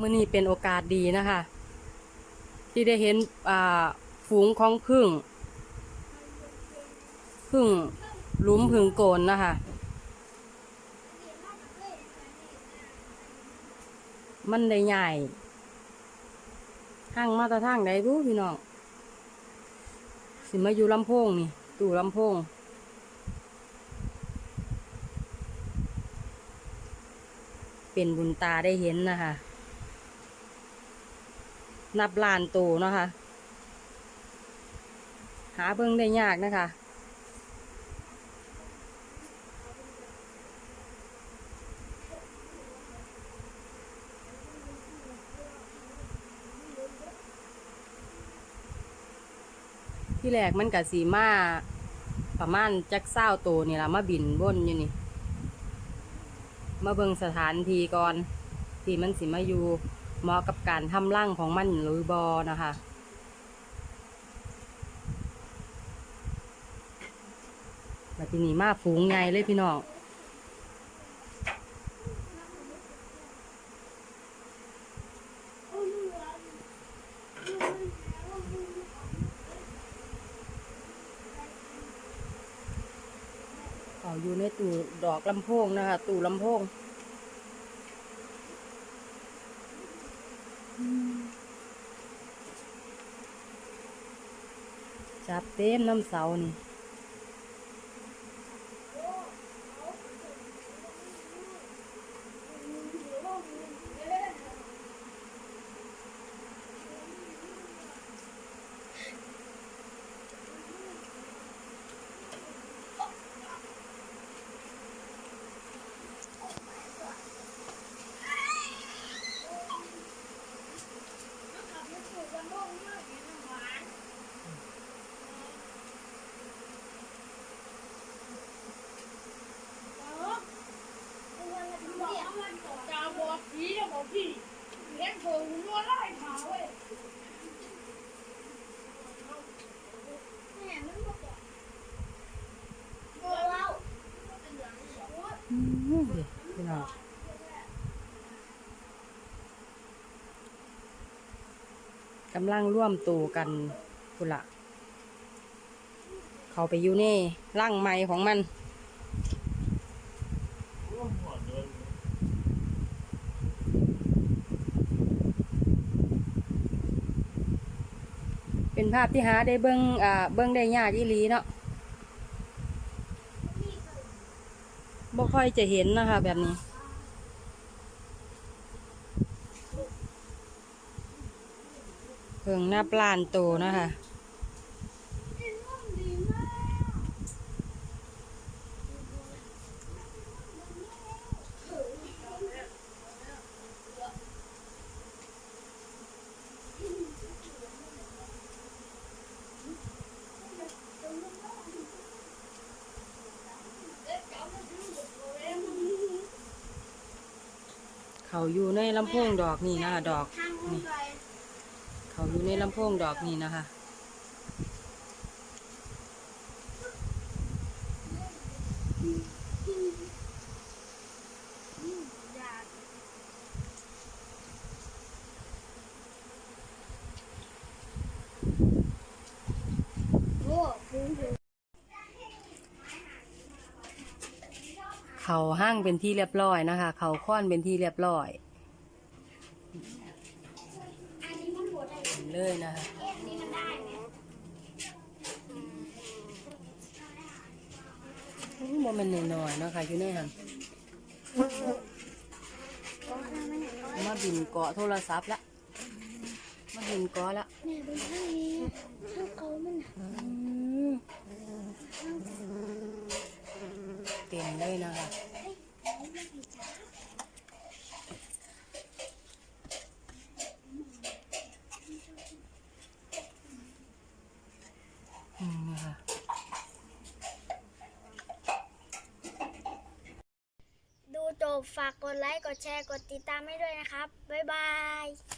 มื่อนี้เป็นโอกาสดีนะคะ ที่ได้เห็นฝูงของพึ่ง พึ่งหลุมพึ่งโกนนะคะ มันได้ใหญ่ห้างมาตรทางใดบูพี่น้องสิมาอยู่ลำโพงนี่ตู่ลำโพงเป็นบุญตาได้เห็นนะคะ นับล้านโตเนาะคะหาเบิ่งได้ยากนะคะที่แรกมันกับสีมาประมาณจักเศร้าโตนี่ละมาบินบนอยู่นี่ มาเบิ่งสถานที่ก่อน ที่มันสิมาอยู่ เหมาะกับการทำร่างของมันหรือบอนะคะ มาที่นี่มาฝูงใหญ่เลยพี่น้องอยู่ในตู้ดอกลำโพงนะคะ ตู้ลำโพง จับเต็มน้ำเสานี่ อืมเดี๋ยวพี่น้องกำลังร่วมตูกันกุละ เขาไปอยู่นี่ร่างไม้ของมัน เป็นภาพที่หาได้เบิ้งอ่าเบิ้งได้ยากอีหลีเนาะบ่ค่อยจะเห็นนะคะ แบบนี้ เพิ่งหน้าปลานโตนะคะ เขาอยู่ในลำโพงดอกนี่นะคะดอกนี่เขาอยู่ในลำโพงดอกนี่นะคะ เขาห้างเป็นที่เรียบร้อยนะคะ เขาค้อนเป็นที่เรียบร้อยเลยนะคะโมเมนต์น้อยๆนะคะอยู่ในหันมาบินเกาะโทรศัพท์ละมาบินเกาะละ แม่ดูข้างนี้ข้างเขามันน่ะ อืมเต็มเลยนะคะ อืมนะคะ ดูจบ ฝากกดไลค์ กดแชร์ กดติดตามให้ด้วยนะครับ บ๊ายบาย